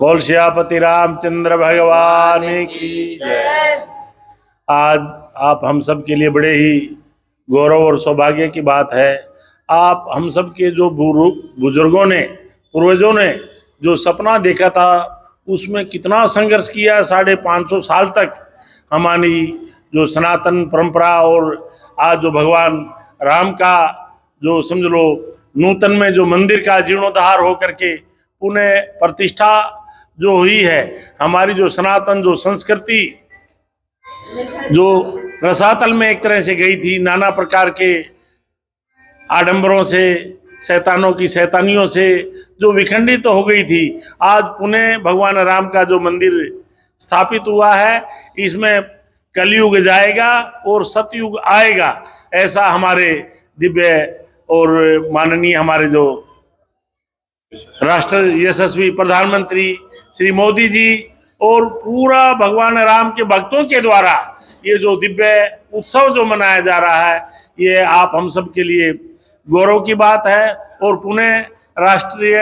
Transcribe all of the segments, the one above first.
बोल श्यापति रामचंद्र भगवान की जय। आज आप हम सब के लिए बड़े ही गौरव और सौभाग्य की बात है। आप हम सब के जो बुज़ुर्गों ने, पूर्वजों ने जो सपना देखा था, उसमें कितना संघर्ष किया साढ़े पाँच सौ साल तक। हमारी जो सनातन परंपरा और आज जो भगवान राम का जो समझ लो नूतन में जो मंदिर का जीर्णोद्धार होकर के पुनः प्रतिष्ठा जो हुई है, हमारी जो सनातन, जो संस्कृति, जो रसातल में एक तरह से गई थी, नाना प्रकार के आडंबरों से, शैतानों की शैतानियों से, जो विखंडित तो हो गई थी। आज पुनः भगवान राम का जो मंदिर स्थापित हुआ है, इसमें कलयुग जाएगा और सतयुग आएगा, ऐसा हमारे दिव्य और माननीय हमारे जो राष्ट्र यशस्वी प्रधानमंत्री श्री मोदी जी और पूरा भगवान राम के भक्तों के द्वारा ये जो दिव्य उत्सव जो मनाया जा रहा है, ये आप हम सब के लिए गौरव की बात है और पुणे राष्ट्रीय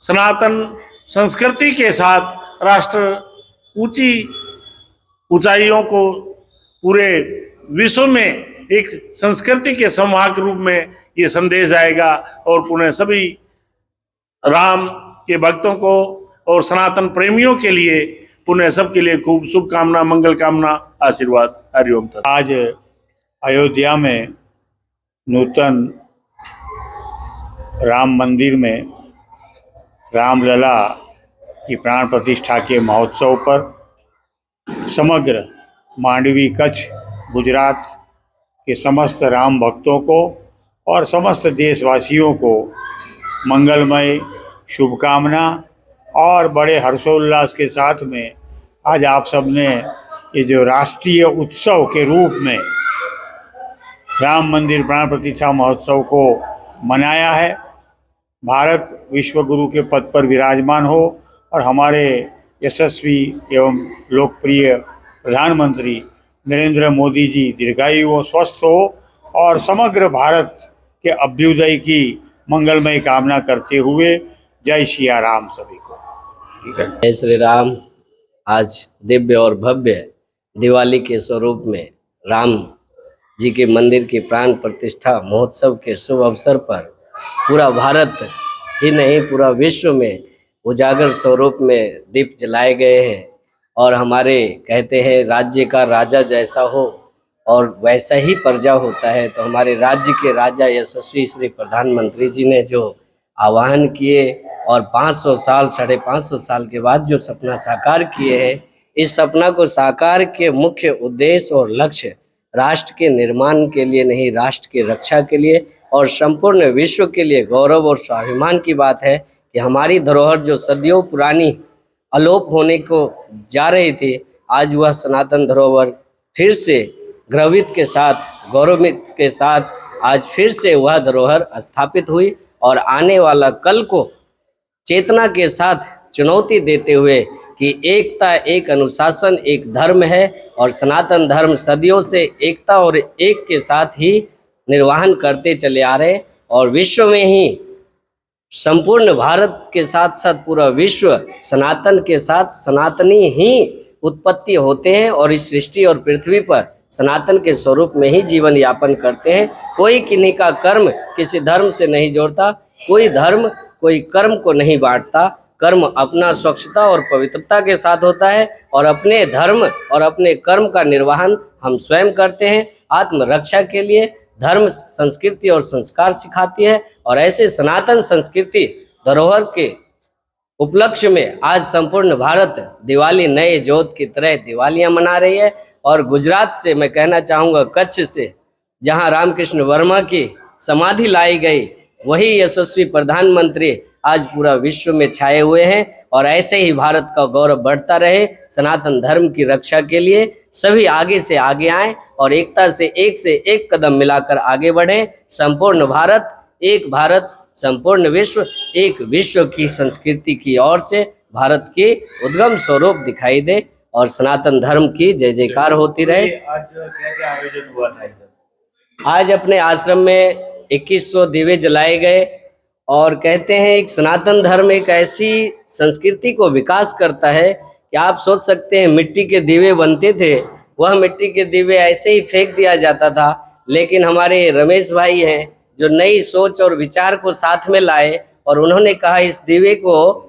सनातन संस्कृति के साथ राष्ट्र ऊँची ऊंचाइयों को पूरे विश्व में एक संस्कृति के संवाहक रूप में ये संदेश जाएगा और पुणे सभी राम के भक्तों को और सनातन प्रेमियों के लिए पुनः सबके लिए खूब शुभकामना, मंगल कामना, आशीर्वाद। हरिओम आज अयोध्या में नूतन राम मंदिर में रामलला की प्राण प्रतिष्ठा के महोत्सव पर समग्र मांडवी कच्छ, गुजरात के समस्त राम भक्तों को और समस्त देशवासियों को मंगलमय शुभकामना और बड़े हर्षोल्लास के साथ में आज आप सबने ये जो राष्ट्रीय उत्सव के रूप में राम मंदिर प्राण प्रतिष्ठा महोत्सव को मनाया है। भारत विश्व गुरु के पद पर विराजमान हो और हमारे यशस्वी एवं लोकप्रिय प्रधानमंत्री नरेंद्र मोदी जी दीर्घायु हो स्वस्थ हो और समग्र भारत के अभ्युदय की मंगलमय कामना करते हुए जय सिया राम सभी को। जय श्री राम आज दिव्य और भव्य दिवाली के स्वरूप में राम जी के मंदिर की प्राण प्रतिष्ठा महोत्सव के शुभ अवसर पर पूरा भारत ही नहीं, पूरा विश्व में उजागर स्वरूप में दीप जलाए गए हैं और हमारे कहते हैं, राज्य का राजा जैसा हो और वैसा ही प्रजा होता है तो हमारे राज्य के राजा यशस्वी श्री प्रधानमंत्री जी ने जो आह्वान किए और 500 साल, साढ़े पाँच सौ साल के बाद जो सपना साकार किए हैं, इस सपना को साकार के मुख्य उद्देश्य और लक्ष्य राष्ट्र के निर्माण के लिए नहीं, राष्ट्र की रक्षा के लिए और संपूर्ण विश्व के लिए गौरव और स्वाभिमान की बात है कि हमारी धरोहर जो सदियों पुरानी अलोप होने को जा रही थी, आज वह सनातन धरोहर फिर से गर्वित के साथ, गौरवित के साथ आज फिर से वह धरोहर स्थापित हुई और आने वाला कल को चेतना के साथ चुनौती देते हुए कि एकता एक अनुशासन, एक धर्म है और सनातन धर्म सदियों से एकता और एक के साथ ही निर्वाहन करते चले आ रहे और विश्व में ही संपूर्ण भारत के साथ साथ पूरा विश्व सनातन के साथ सनातनी ही उत्पत्ति होते हैं और इस सृष्टि और पृथ्वी पर सनातन के स्वरूप में ही जीवन यापन करते हैं। कोई किन्हीं का कर्म किसी धर्म से नहीं जोड़ता, कोई धर्म कोई कर्म को नहीं बांटता। कर्म अपना स्वच्छता और पवित्रता के साथ होता है और अपने धर्म और अपने कर्म का निर्वहन हम स्वयं करते हैं। आत्मरक्षा के लिए धर्म संस्कृति और संस्कार सिखाती है और ऐसे सनातन संस्कृति धरोहर के उपलक्ष्य में आज संपूर्ण भारत दिवाली, नए जोत की तरह दिवालियाँ मना रही है। और गुजरात से मैं कहना चाहूँगा, कच्छ से जहाँ रामकृष्ण वर्मा की समाधि लाई गई, वही यशस्वी प्रधानमंत्री आज पूरा विश्व में छाए हुए हैं। और ऐसे ही भारत का गौरव बढ़ता रहे सनातन धर्म की रक्षा के लिए। सभी आगे से आगे आए और एकता से एक से एक कदम मिलाकर आगे बढ़े। संपूर्ण भारत, एक भारत संपूर्ण विश्व एक विश्व की संस्कृति की ओर से भारत के उद्गम स्वरूप दिखाई दे और सनातन धर्म की जय जयकार होती रहे। आज क्या क्या आयोजन हुआ था आज अपने आश्रम में 2100 दिवे जलाए गए और कहते हैं एक सनातन धर्म एक ऐसी संस्कृति को विकास करता है कि आप सोच सकते हैं मिट्टी के दीवे बनते थे वह मिट्टी के दीवे ऐसे ही फेंक दिया जाता था। लेकिन हमारे रमेश भाई हैं जो नई सोच और विचार को साथ में लाए और उन्होंने कहा, इस दीवे को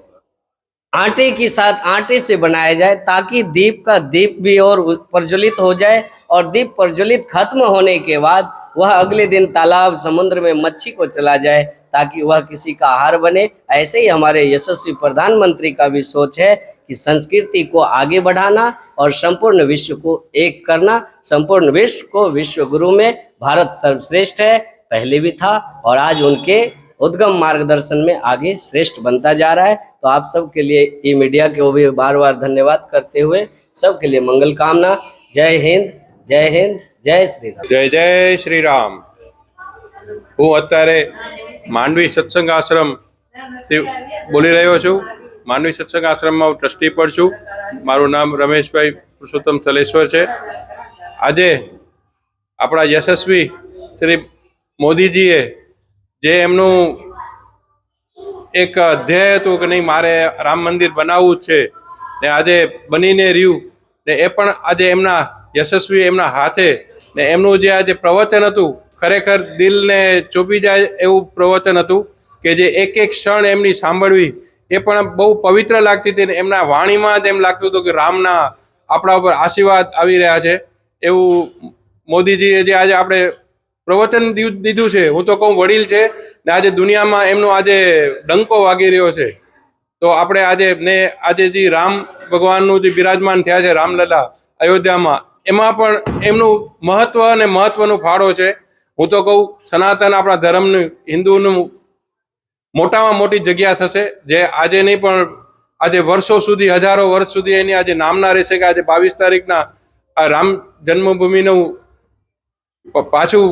आटे के साथ आटे से बनाया जाए ताकि दीप का दीप भी और प्रज्वलित हो जाए और दीप प्रज्वलित खत्म होने के बाद वह अगले दिन तालाब समुद्र में मच्छी को चला जाए ताकि वह किसी का आहार बने। ऐसे ही हमारे यशस्वी प्रधानमंत्री का भी सोच है कि संस्कृति को आगे बढ़ाना और संपूर्ण विश्व को एक करना। संपूर्ण विश्व को विश्व गुरु में भारत सर्वश्रेष्ठ है। पहले भी था और आज उनके उद्गम मार्गदर्शन में आगे श्रेष्ठ बनता जा रहा है तो आप सबके लिए ई मीडिया को भी बार बार धन्यवाद करते हुए सबके लिए मंगल कामना जय हिंद जय हिंद जय श्री राम જય જય શ્રી રામ હું અત્યારે માંડવી સત્સંગ આશ્રમ થી બોલી રહ્યો છું માંડવી સત્સંગ આશ્રમમાં હું ટ્રસ્ટી પણ છું મારું નામ રમેશભાઈ પુરુષોત્તમ થલેશ્વર છે આજે આપણા યશસ્વી શ્રી મોદીજીએ જે એમનું એક ધ્યેય હતું કે નહીં, મારે રામ મંદિર બનાવવું છે. ને આજે બનીને રહ્યું. ને એ પણ આજે એમના યશસ્વી એમના હાથે. ને એમનું જે આજે પ્રવચન હતું, ખરેખર દિલને ચોપી જાય એવું પ્રવચન હતું કે જે એક એક ક્ષણ એમની સાંભળવી, એ પણ બહુ પવિત્ર લાગતી હતી ને એમના વાણીમાં જ એમ લાગતું હતું કે રામના આપણા ઉપર આશીર્વાદ આવી રહ્યા છે. એવું મોદીજીએ જે આજે આપણે પ્રવચન દીધું છે. હું તો કહું વડીલ છે ને આજે દુનિયામાં એમનો આજે ડંકો વાગી રહ્યો છે. તો આપણે આજે ને આજે જે રામ ભગવાનનું જે બિરાજમાન થયા છે રામલલા અયોધ્યામાં, એમાં પણ એમનું મહત્વ અને મહત્વનો ફાળો છે. હું તો કહું સનાતન આપણા ધર્મનું, હિન્દુનું મોટામાં મોટી જગ્યા થશે. જે આજે નહીં પણ આજે વર્ષો સુધી, હજારો વર્ષ સુધી એની આજે નામના રહેશે કે આજે બાવીસ તારીખના આ રામ જન્મભૂમિનું પાછું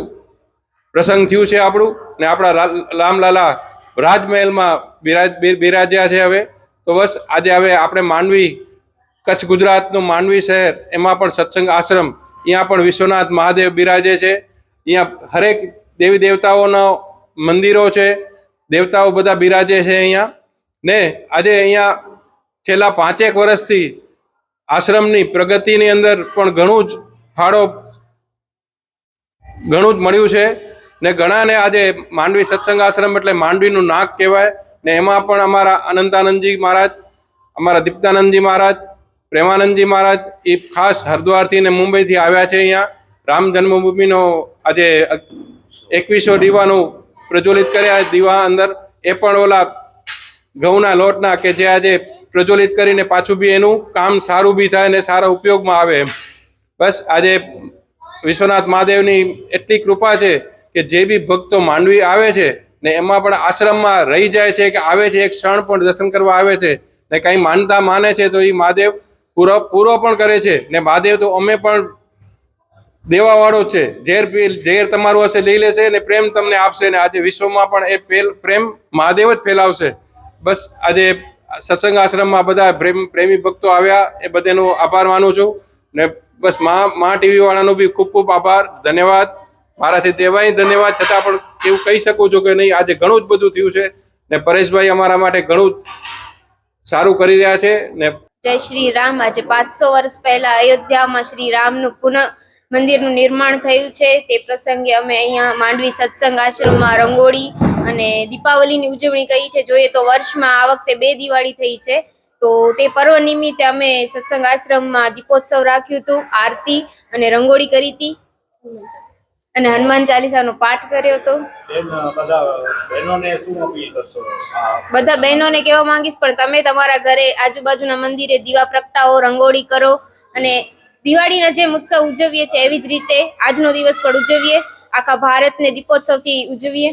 પ્રસંગ થયું છે આપણું ને આપણા રામલાલા રાજમહેલમાં બિરાજ બિરાજ્યા છે હવે. તો બસ આજે હવે આપણે માંડવી કચ્છ ગુજરાતનું માંડવી શહેર, એમાં પણ સત્સંગ આશ્રમ અહીંયા પણ વિશ્વનાથ મહાદેવ બિરાજે છે. અહીંયા હરેક દેવી દેવતાઓનો મંદિરો છે, દેવતાઓ બધા બિરાજે છે અહીંયા ને આજે અહીંયા છેલ્લા પાંચેક વર્ષથી આશ્રમની પ્રગતિની અંદર પણ ઘણું જ ફાળો, ઘણું જ મળ્યું છે. ને ઘણાને આજે માંડવી સત્સંગ આશ્રમ એટલે માંડવીનું નાક કહેવાય. ને એમાં પણ અમારા અનંતાનંદજી મહારાજ, અમારા દીપ્તાનંદજી મહારાજ, પ્રેમાનંદજી મહારાજ એ ખાસ હરિદ્વારથી ને મુંબઈથી આવ્યા છે અહીંયા. રામ જન્મભૂમિનો આજે એકવીસો દીવાનું પ્રજ્વલિત કર્યા દીવા અંદર. એ પણ ઓલા ઘઉંના લોટના કે જે આજે પ્રજ્વલિત કરીને પાછું બી એનું કામ સારું બી થાય ને સારા ઉપયોગમાં આવે એમ. બસ આજે વિશ્વનાથ મહાદેવની એટલી કૃપા છે કે જે બી ભક્તો માંડવી આવે છે ને એમાં પણ આશ્રમમાં રહી જાય છે કે આવે છે, એક ક્ષણ પણ દર્શન કરવા આવે છે ને કંઈ માનતા માને છે તો એ મહાદેવ પૂરો પૂરો પણ કરે છે ને મહાદેવ તો અમે પણ દેવાવાળો છે. ઝેર ઝેર તમારું હશે લઈ લેશે ને પ્રેમ તમને આપશે ને આજે વિશ્વમાં પણ એ પ્રેમ મહાદેવ જ ફેલાવશે. બસ આજે સત્સંગ આશ્રમમાં બધા પ્રેમ પ્રેમી ભક્તો આવ્યા, એ બધાનો આભાર માનું છું ને બસ મા મા ટીવી વાળાનો બી ખૂબ ખૂબ આભાર. ધન્યવાદ. મારાથી દેવાય ધન્યવાદ. છતાં પણ એવું કહી શકું છું કે નહીં, આજે ઘણું જ બધું થયું છે ને પરેશભાઈ અમારા માટે ઘણું જ સારું કરી રહ્યા છે ને જય શ્રી રામ. આજે પાંચસો વર્ષ પહેલા અયોધ્યામાં શ્રી રામનું પુનઃ મંદિરનું નિર્માણ થયું છે. તે પ્રસંગે અમે અહીંયા માંડવી સત્સંગ આશ્રમમાં રંગોળી અને દીપાવલીની ઉજવણી કરી છે. જોઈએ તો વર્ષમાં આ વખતે બે દિવાળી થઈ છે. તો તે પર્વ નિમિત્તે અમે સત્સંગ આશ્રમમાં દીપોત્સવ રાખ્યું હતું, આરતી અને રંગોળી કરી હતી. અને હનુમાન ચાલીસાનો પાઠ કર્યો હતો બધા બહેનોને કહેવા માંગીશ પણ તમે તમારા ઘરે આજુબાજુના મંદિરે દીવા પ્રગટાવો રંગોળી કરો અને દિવાળીના જેમ ઉત્સવ ઉજવીએ છીએ એવી જ રીતે આજનો દિવસ પણ ઉજવીએ. આખા ભારતને દીપોત્સવથી ઉજવીએ.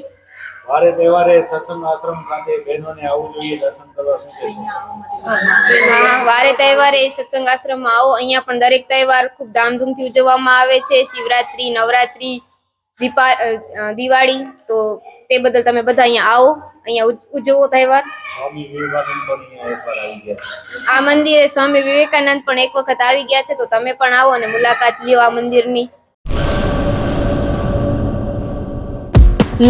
વારે તહેવારે સત્સંગ આશ્રમ ખાતે બહેનોને આવવું જોઈએ દર્શન કરવા શું કહેશો? હા વારે તહેવારે સત્સંગ આશ્રમમાં આવો. અહીંયા પણ દરેક તહેવાર ખૂબ ધામધૂમથી ઉજવવામાં આવે છે. શિવરાત્રી નવરાત્રી દીપા દિવાળી તો તે બદલ તમે બધા અહીંયા આવો અહીંયા ઉજવો તહેવાર. આ મંદિરે સ્વામી વિવેકાનંદ પણ એક વખત આવી ગયા છે તો તમે પણ આવો અને મુલાકાત લ્યો આ મંદિરની.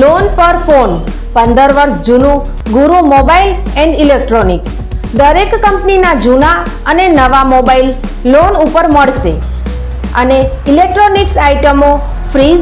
લોન પર ફોન પંદર વર્ષ જૂનું ગુરુ મોબાઈલ એન્ડ ઇલેક્ટ્રોનિક્સ. દરેક કંપનીના જૂના અને નવા મોબાઈલ લોન ઉપર મળશે. અને ઇલેક્ટ્રોનિક્સ આઇટમો fridge